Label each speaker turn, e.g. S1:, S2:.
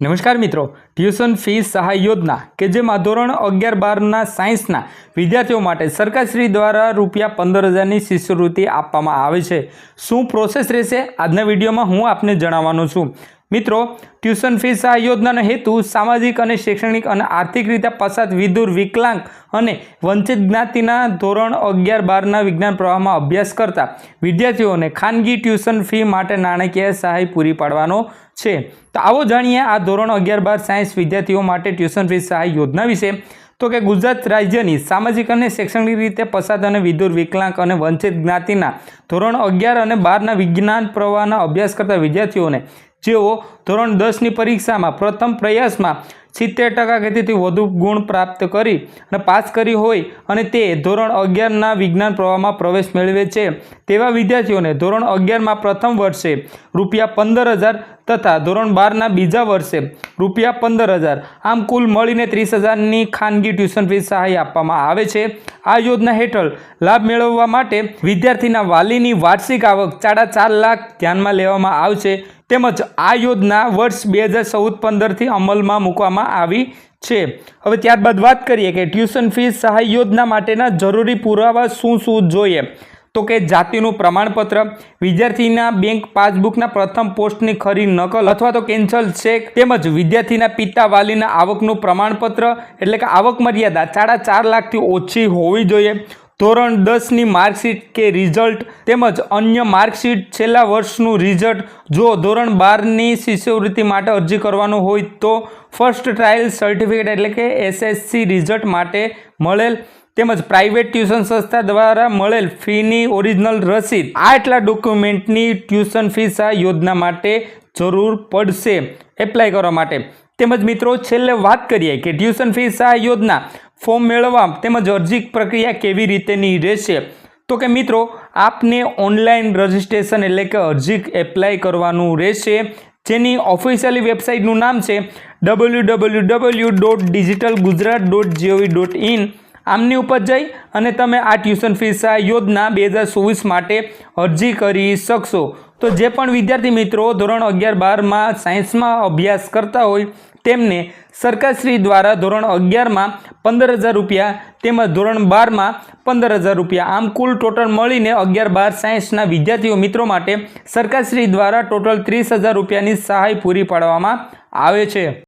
S1: નમસ્કાર મિત્રો, tuition fee સહાય યોજના કે જેમાં ધોરણ અગિયાર બારના સાયન્સના વિદ્યાર્થીઓ માટે સરકારશ્રી દ્વારા રૂપિયા પંદર હજારની શિષ્યવૃત્તિ આપવામાં આવે છે. શું પ્રોસેસ રહેશે? આજના વિડીયોમાં હું આપને જણાવવાનો છું. મિત્રો, ટ્યુશન ફી સહાય યોજનાનો હેતુ સામાજિક અને શૈક્ષણિક અને આર્થિક રીતે પસાર વિદુર વિકલાંગ અને વંચિત જ્ઞાતિના ધોરણ અગિયાર બારના વિજ્ઞાન પ્રવાહમાં અભ્યાસ કરતા વિદ્યાર્થીઓને ખાનગી ટ્યુશન ફી માટે નાણાકીય સહાય પૂરી પાડવાનો છે. તો આવો જાણીએ આ ધોરણ અગિયાર બાર સાયન્સ વિદ્યાર્થીઓ માટે ટ્યુશન ફી સહાય યોજના વિશે. તો કે ગુજરાત રાજ્યની સામાજિક અને શૈક્ષણિક રીતે પસાર અને વિદુર વિકલાંગ અને વંચિત જ્ઞાતિના ધોરણ અગિયાર અને બારના વિજ્ઞાન પ્રવાહના અભ્યાસ કરતા વિદ્યાર્થીઓને જેઓ ધોરણ દસની પરીક્ષામાં પ્રથમ પ્રયાસમાં સિત્તેર ટકા કે તેથી વધુ ગુણ પ્રાપ્ત કરી અને પાસ કરી હોય અને તે ધોરણ અગિયારના વિજ્ઞાન પ્રવાહમાં પ્રવેશ મેળવે છે. તેવા વિદ્યાર્થીઓને ધોરણ અગિયારમાં પ્રથમ વર્ષે રૂપિયા પંદર હજાર તથા ધોરણ બારના બીજા વર્ષે રૂપિયા પંદર હજાર, આમ કુલ મળીને ત્રીસ હજારની ખાનગી ટ્યુશન ફી સહાય આપવામાં આવે છે. આ યોજના હેઠળ લાભ મેળવવા માટે વિદ્યાર્થીના વાલીની વાર્ષિક આવક સાડા ચાર લાખ ધ્યાનમાં લેવામાં આવશે. તેમજ આ યોજના વર્ષ બે હજાર ચૌદ પંદરથી અમલમાં મૂકવામાં આવી છે. હવે ત્યારબાદ વાત કરીએ કે ટ્યુશન ફી સહાય યોજના માટેના જરૂરી પુરાવા શું શું જોઈએ? તો કે જાતિનું પ્રમાણપત્ર, વિદ્યાર્થીના બેંક પાસબુકના પ્રથમ પોસ્ટની ખરી નકલ અથવા તો કેન્સલ ચેક, તેમજ વિદ્યાર્થીના પિતા વાલીના આવકનું પ્રમાણપત્ર, એટલે કે આવક મર્યાદા સાડા ચાર લાખથી ઓછી હોવી જોઈએ. ધોરણ દસની માર્કશીટ કે રિઝલ્ટ તેમજ અન્ય માર્કશીટ છેલ્લા વર્ષનું રિઝલ્ટ. જો ધોરણ બારની શિષ્યવૃત્તિ માટે અરજી કરવાનું હોય તો ફર્સ્ટ ટ્રાયલ સર્ટિફિકેટ એટલે કે એસએસસી રિઝલ્ટ માટે મળેલ તેમજ પ્રાઇવેટ ટ્યુશન સંસ્થા દ્વારા મળેલ ફીની ઓરિજિનલ રસીદ. આ એટલા ડોક્યુમેન્ટની ટ્યુશન ફીસ આ યોજના માટે જરૂર પડશે એપ્લાય કરવા માટે. તેમજ મિત્રો, છેલ્લે વાત કરીએ કે ટ્યુશન ફી આ યોજના ફોર્મ મેળવવા તેમજ અરજી પ્રક્રિયા કેવી રીતેની રહેશે? તો કે મિત્રો, આપને ઓનલાઈન રજિસ્ટ્રેશન એટલે કે અરજી એપ્લાય કરવાનું રહેશે, જેની ઓફિશિયલી વેબસાઇટનું નામ છે W W W dot digital Gujarat dot GOV dot in આમની ઉપર જઈ અને તમે આ ટ્યુશન ફી સહાય યોજના બે હજાર ચોવીસ માટે અરજી કરી શકશો. તો જે પણ વિદ્યાર્થી મિત્રો ધોરણ અગિયાર બારમાં સાયન્સમાં અભ્યાસ કરતા હોય તેમને સરકારશ્રી દ્વારા ધોરણ અગિયારમાં પંદર હજાર રૂપિયા તેમજ ધોરણ બારમાં પંદર હજાર રૂપિયા. આમ કુલ ટોટલ મળીને અગિયાર બાર સાયન્સના વિદ્યાર્થીઓ મિત્રો માટે સરકારશ્રી દ્વારા ટોટલ ત્રીસ હજાર રૂપિયાની સહાય પૂરી પાડવામાં આવે છે.